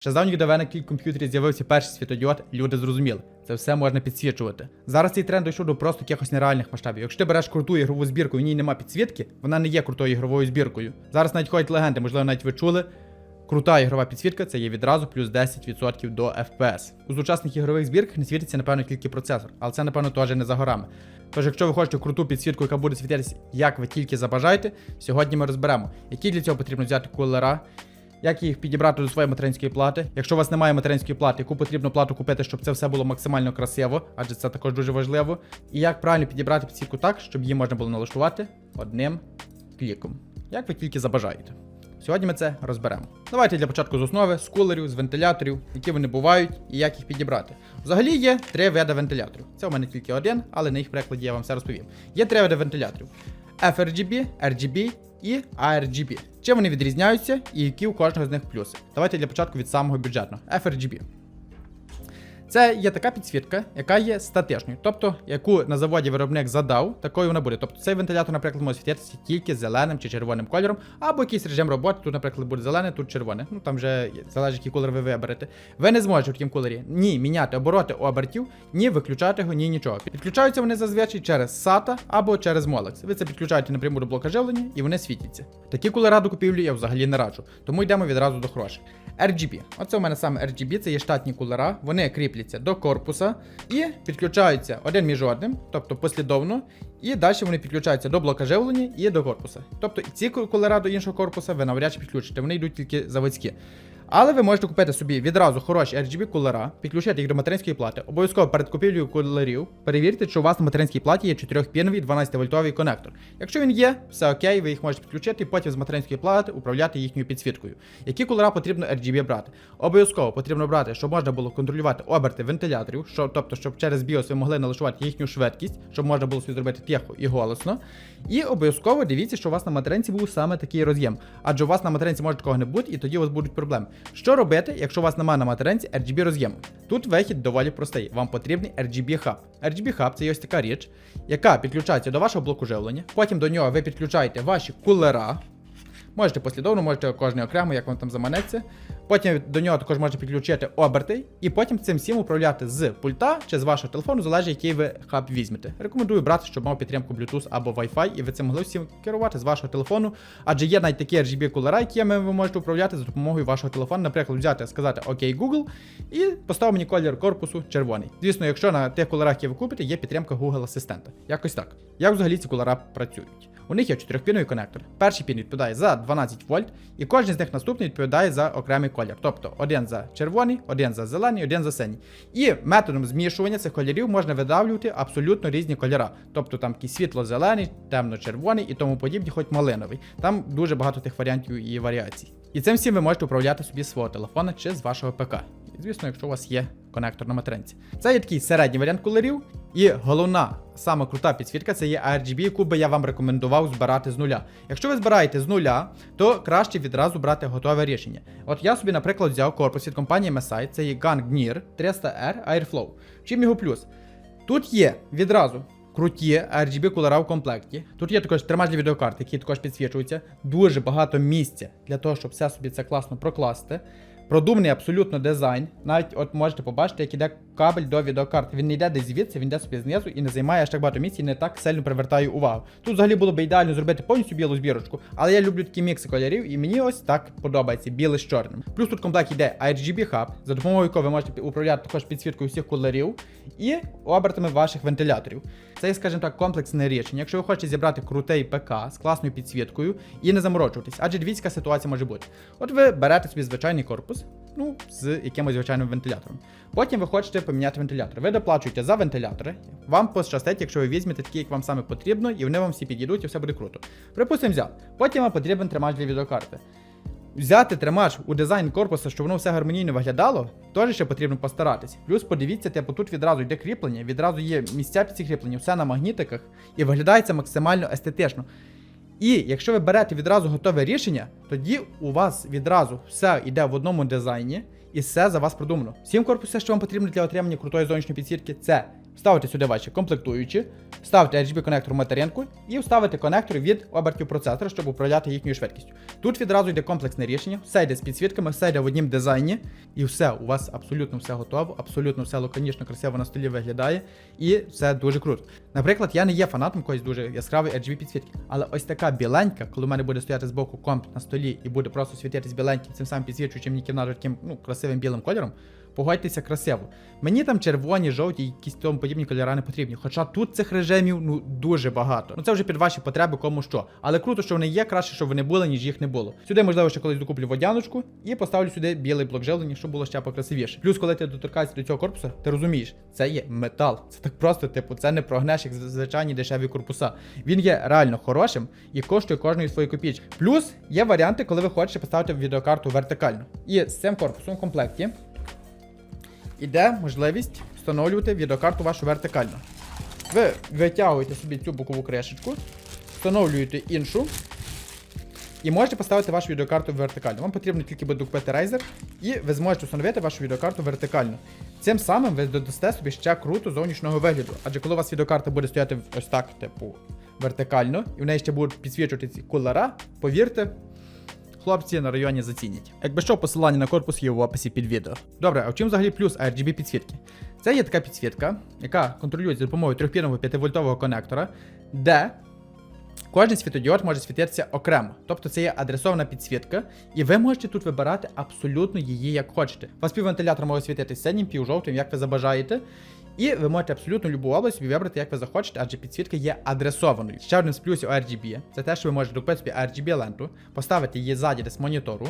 Ще з давніх давен, як тільки в з'явився перший світодіод, люди зрозуміли, це все можна підсвічувати. Зараз цей тренд дійшов до просто якихось нереальних масштабів. Якщо ти береш круту ігрову збірку і в ній нема підсвітки, вона не є крутою ігровою збіркою. Зараз навіть ходять легенди, можливо, навіть ви чули. Крута ігрова підсвітка це є відразу плюс 10% до FPS. У сучасних ігрових збірках не світиться, напевно, тільки процесор, але це, напевно, теж не за горами. Тож, якщо ви хочете круту підсвітку, яка буде світитися, як ви тільки забажаєте, сьогодні ми розберемо, які для цього потрібно взяти кулера, як їх підібрати до своєї материнської плати. Якщо у вас немає материнської плати, яку потрібно плату купити, щоб це все було максимально красиво, адже це також дуже важливо. І як правильно підібрати підсвітку так, щоб її можна було налаштувати одним кліком, як ви тільки забажаєте. Сьогодні ми це розберемо. Давайте для початку з основи, з кулерів, з вентиляторів, які вони бувають і як їх підібрати. Взагалі є три види вентиляторів. Це у мене тільки один, але на їх прикладі я вам все розповім. Є три види вентиляторів: FRGB, RGB і ARGB. Чим вони відрізняються і які у кожного з них плюси? Давайте для початку від самого бюджетного. FRGB. Це є така підсвітка, яка є статичною, тобто яку на заводі виробник задав, такою вона буде. Тобто цей вентилятор, наприклад, може світитися тільки зеленим чи червоним кольором, або якийсь режим роботи. Тут, наприклад, буде зелене, тут червоне. Ну там вже залежить, який колір ви виберете. Ви не зможете в такому кольорі ні міняти обороти обертів, ні виключати його, ні нічого. Підключаються вони зазвичай через SATA або через Molex. Ви це підключаєте напряму до блока живлення і вони світяться. Такі кулера до купівлі я взагалі не раджу, тому йдемо відразу до хороших. RGB. Оце у мене саме RGB, це є штатні кулера, вони кріпляться до корпуса і підключаються один між одним, тобто послідовно, і далі вони підключаються до блока живлення і до корпуса. Тобто ці кулера до іншого корпуса ви навряд чи підключите, вони йдуть тільки заводські. Але ви можете купити собі відразу хороші RGB кулера, підключити їх до материнської плати. Обов'язково перед купівлею кулерів перевірте, чи у вас на материнській платі є 4-піновий 12-вольтовий конектор. Якщо він є, все окей, ви їх можете підключити потім з материнської плати управляти їхньою підсвіткою. Які кулера потрібно RGB брати? Обов'язково потрібно брати, щоб можна було контролювати оберти вентиляторів, що, тобто, щоб через BIOS ви могли налаштувати їхню швидкість, щоб можна було собі зробити тихо і голосно. І обов'язково дивіться, що у вас на материнці був саме такий роз'єм. Адже у вас на материнці може такого не бути, і тоді у вас будуть проблеми. Що робити, якщо у вас немає на материнці RGB роз'єму? Тут вихід доволі простий. Вам потрібний RGB Hub. RGB Hub це ось така річ, яка підключається до вашого блоку живлення. Потім до нього ви підключаєте ваші кулера. Можете послідовно, можете кожний окремо, як вам там заманеться. Потім до нього також можете підключити оберти, і потім цим всім управляти з пульта чи з вашого телефону, залежить, який ви хаб візьмете. Рекомендую брати, щоб мав підтримку Bluetooth або Wi-Fi, і ви цим могли всім керувати з вашого телефону. Адже є навіть такі RGB кулера, якими ви можете управляти за допомогою вашого телефону. Наприклад, взяти, сказати ОК Google і поставив мені колір корпусу червоний. Звісно, якщо на тих кулерах, які ви купите, є підтримка Google Асистента. Якось так. Як взагалі ці кулера працюють? У них є чотирьохпіновий конектор. Перший пін відповідає за 12 вольт, і кожен з них наступний відповідає за окремий колір. Тобто один за червоний, один за зелений, один за синій. І методом змішування цих кольорів можна видавлювати абсолютно різні кольора. Тобто там світло-зелений, темно-червоний і тому подібні, хоч малиновий. Там дуже багато тих варіантів і варіацій. І цим всім ви можете управляти собі з свого телефона чи з вашого ПК. Звісно, якщо у вас є конектор на материнці. Це є такий середній варіант кулерів. І головна, сама крута підсвітка це є RGB, яку би я вам рекомендував збирати з нуля. Якщо ви збираєте з нуля, то краще відразу брати готове рішення. От я собі, наприклад, взяв корпус від компанії MSI, це є Gangnir 300R Airflow. Чим його плюс? Тут є відразу круті RGB кулера в комплекті. Тут є також тримач для відеокарт, які також підсвічуються. Дуже багато місця для того, щоб все собі це класно прокласти. Продуманий абсолютно дизайн. Навіть от можете побачити, як іде кабель до відеокарти. Він не йде десь звідси, він йде собі знизу і не займає аж так багато місця і не так сильно привертає увагу. Тут взагалі було б ідеально зробити повністю білу збірочку, але я люблю такі мікси кольорів, і мені ось так подобається біле з чорним. Плюс тут в комплекті йде RGB Hub, за допомогою якого ви можете управляти також підсвіткою всіх кольорів і обертами ваших вентиляторів. Це скажімо так, комплексне рішення. Якщо ви хочете зібрати крутий ПК з класною підсвіткою і не заморочуватись, адже дивіться, яка ситуація може бути. От ви берете собі звичайний корпус, ну, з якимось звичайним вентилятором. Потім ви хочете поміняти вентилятор. Ви доплачуєте за вентилятори. Вам пощастить, якщо ви візьмете такі, як вам саме потрібно, і вони вам всі підійдуть, і все буде круто. Припустимо, взяв. Потім вам потрібен тримач для відеокарти. Взяти тримач у дизайн корпусу, щоб воно все гармонійно виглядало, теж ще потрібно постаратись. Плюс подивіться, типу, тут відразу йде кріплення, відразу є місця під ці кріплення, все на магнітиках, і виглядає це максимально естетично. І якщо ви берете відразу готове рішення, тоді у вас відразу все йде в одному дизайні, і все за вас продумано. Всім корпусом, що вам потрібно для отримання крутої зовнішньої підсвітки, це ставите сюди ваші комплектуючі, ставите RGB конектор материнку і вставите конектор від обертів процесора, щоб управляти їхньою швидкістю. Тут відразу йде комплексне рішення, все йде з підсвітками, все йде в однім дизайні, і все, у вас абсолютно все готово, абсолютно все лаконічно, красиво на столі виглядає, і все дуже круто. Наприклад, я не є фанатом якоїсь дуже яскравої RGB підсвітки, але ось така біленька, коли в мене буде стояти збоку комп на столі і буде просто світитись біленьким, цим самим підсвічуючим таким ну, красивим білим кольором, погодьтеся красиво. Мені там червоні, жовті, якісь тому подібні кольори не потрібні. Хоча тут цих режимів ну дуже багато. Ну це вже під ваші потреби, кому що. Але круто, що вони є, краще, щоб вони були, ніж їх не було. Сюди, можливо, ще колись докуплю водяночку і поставлю сюди білий блок живлення, щоб було ще покрасивіше. Плюс, коли ти доторкаєшся до цього корпуса, ти розумієш, це є метал. Це так просто, типу, це не прогнеш, як звичайні дешеві корпуса. Він є реально хорошим і коштує кожної свої копійки. Плюс є варіанти, коли ви хочете поставити відеокарту вертикально. І з цим корпусом в комплекті іде можливість встановлювати відеокарту вашу вертикально. Ви витягуєте собі цю бокову кришечку, встановлюєте іншу. І можете поставити вашу відеокарту вертикально. Вам потрібно тільки буде купити Razer, і ви зможете встановити вашу відеокарту вертикально. Цим самим ви додасте собі ще круто зовнішнього вигляду. Адже коли у вас відеокарта буде стояти ось так, типу, вертикально, і в неї ще будуть підсвічувати ці кулера, повірте, хлопці на районі зацінять. Якби що, посилання на корпус є в описі під відео. Добре, а в чим взагалі плюс RGB підсвітки? Це є така підсвітка, яка контролюється за допомогою трьохпінного 5-вольтового конектора, де Кожен світодіод може світитися окремо, тобто це є адресована підсвітка, і ви можете тут вибирати абсолютно її як хочете. У вас піввентилятор може світитися синім, півжовтим, як ви забажаєте. І ви можете абсолютно любу область собі вибрати, як ви захочете, адже підсвітка є адресованою. Ще один з плюсів RGB це те, що ви можете докупити собі RGB ленту, поставити її ззаді десь монітору.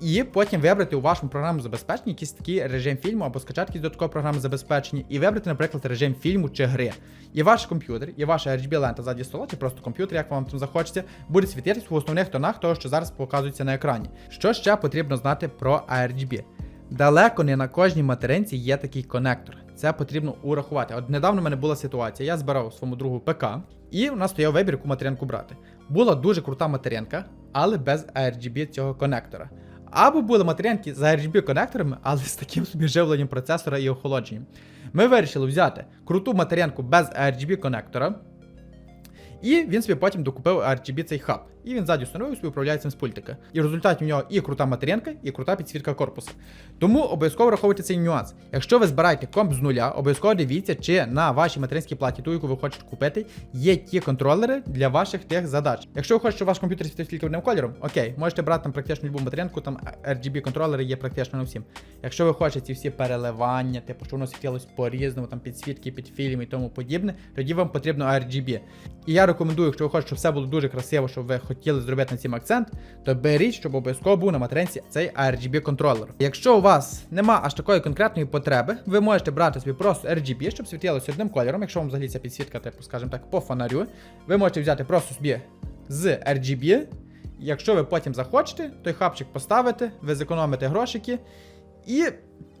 І потім вибрати у вашому програмному забезпеченні якийсь такий режим фільму або скачати якийсь додатковий програмне забезпечення і вибрати, наприклад, режим фільму чи гри. І ваш комп'ютер, і ваша RGB лента ззаді стола, чи просто комп'ютер, як вам там захочеться, буде світитись в основних тонах того, що зараз показується на екрані. Що ще потрібно знати про RGB? Далеко не на кожній материнці є такий конектор. Це потрібно урахувати. От недавно в мене була ситуація, я збирав своєму другу ПК, і у нас стояв вибір, яку материнку брати. Була дуже крута материнка, але без RGB цього конектора. Або були материнки з RGB конекторами, але з таким собі живленням процесора і охолодженням. Ми вирішили взяти круту материнку без RGB конектора. І він собі потім докупив RGB цей хаб. І він ззаді встановив собі управляє з пультика. І в результаті в нього і крута материнка, і крута підсвітка корпуса. Тому обов'язково враховуйте цей нюанс. Якщо ви збираєте комп з нуля, обов'язково дивіться, чи на вашій материнській платі, ту, яку ви хочете купити, є ті контролери для ваших тих задач. Якщо ви хочете, щоб ваш комп'ютер світив тільки одним кольором, окей, можете брати там практично любу материнку, там RGB контролери є практично на всім. Якщо ви хочете ці всі переливання, типу, що воно світилось по-різному, там підсвітки, під фільм і тому подібне, тоді вам потрібно RGB. І я рекомендую, якщо ви хочете, щоб все було дуже красиво, щоб ви хотіли зробити на цим акцент, то беріть, щоб обов'язково був на материнці цей RGB контролер. Якщо у вас нема аж такої конкретної потреби, ви можете брати собі просто RGB, щоб світилося одним кольором. Якщо вам взагалі ця підсвітка, типу, скажімо так, по фонарю, ви можете взяти просто собі з RGB. Якщо ви потім захочете, той хапчик поставите, ви зекономите грошики і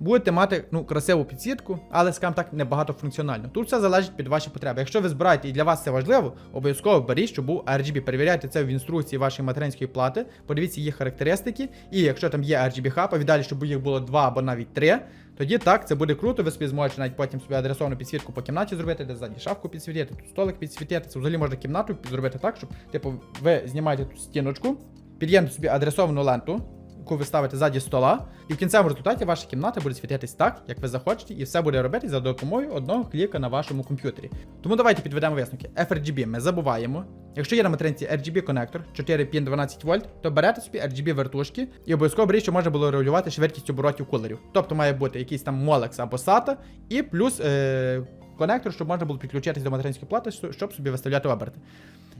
будете мати ну, красиву підсвітку, але, скажімо так, не багатофункціонально. Тут все залежить від вашої потреби. Якщо ви збираєте і для вас це важливо, обов'язково беріть, щоб був RGB. Перевіряйте це в інструкції вашої материнської плати, подивіться їх характеристики, і якщо там є RGB хаб, а віддалі, щоб їх було два або навіть три. Тоді так, це буде круто, ви собі зможете навіть потім собі адресовану підсвітку по кімнаті зробити, де ззаді шафку підсвітити, тут столик підсвітити. Це взагалі можна кімнату зробити так, щоб, типу, ви знімаєте тут стіночку, під'ємте собі адресовану ленту, яку ви ставите ззаді стола, і в кінцевому результаті ваша кімната буде світитись так, як ви захочете, і все буде робити за допомогою одного кліка на вашому комп'ютері. Тому давайте підведемо висновки. FRGB ми забуваємо. Якщо є на материнці RGB конектор 4 пін 12 вольт, то берете собі RGB вертушки і обов'язково беріть, що можна було регулювати швидкість оборотів кулерів. Тобто має бути якийсь там Molex або SATA, і плюс е- конектор, щоб можна було підключитись до материнської плати, щоб собі виставляти оберти.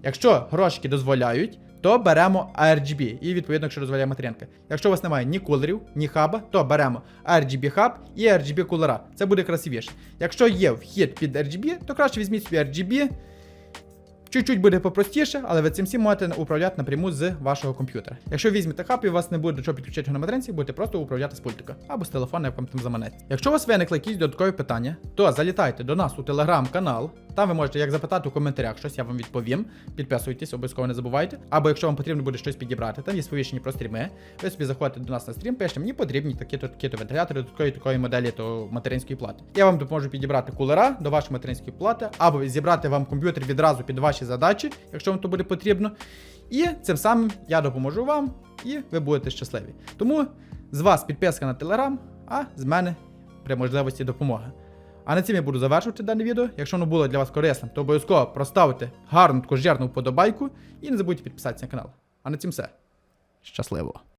Якщо грошики дозволяють, то беремо RGB. І відповідно, якщо дозволяє материнка. Якщо у вас немає ні кулерів, ні хаба, то беремо RGB хаб і RGB кулера. Це буде красивіше. Якщо є вхід під RGB, то краще візьміть собі RGB. Чуть-чуть буде попростіше, але ви цим всім можете управляти напряму з вашого комп'ютера. Якщо візьмете хаб і у вас не буде до чого підключити на материнці, будете просто управляти з пультика або з телефона, як вам там заманеться. Якщо у вас виникли якісь додаткові питання, то залітайте до нас у телеграм-канал. Там ви можете як запитати у коментарях щось, я вам відповім. Підписуйтесь, обов'язково не забувайте. Або якщо вам потрібно буде щось підібрати, там є сповіщення про стріми. Ви собі заходите до нас на стрім, пишете, мені потрібні такі-то такі-то вентилятори, такої такої моделі то материнської плати. Я вам допоможу підібрати кулера до вашої материнської плати, або зібрати вам комп'ютер відразу під ваші задачі, якщо вам то буде потрібно. І цим самим я допоможу вам, і ви будете щасливі. Тому з вас підписка на телеграм, а з мене при можливості допомоги. А на цим я буду завершувати дане відео. Якщо воно було для вас корисним, то обов'язково проставте гарну таку жирну вподобайку і не забудьте підписатися на канал. А на цим все. Щасливо!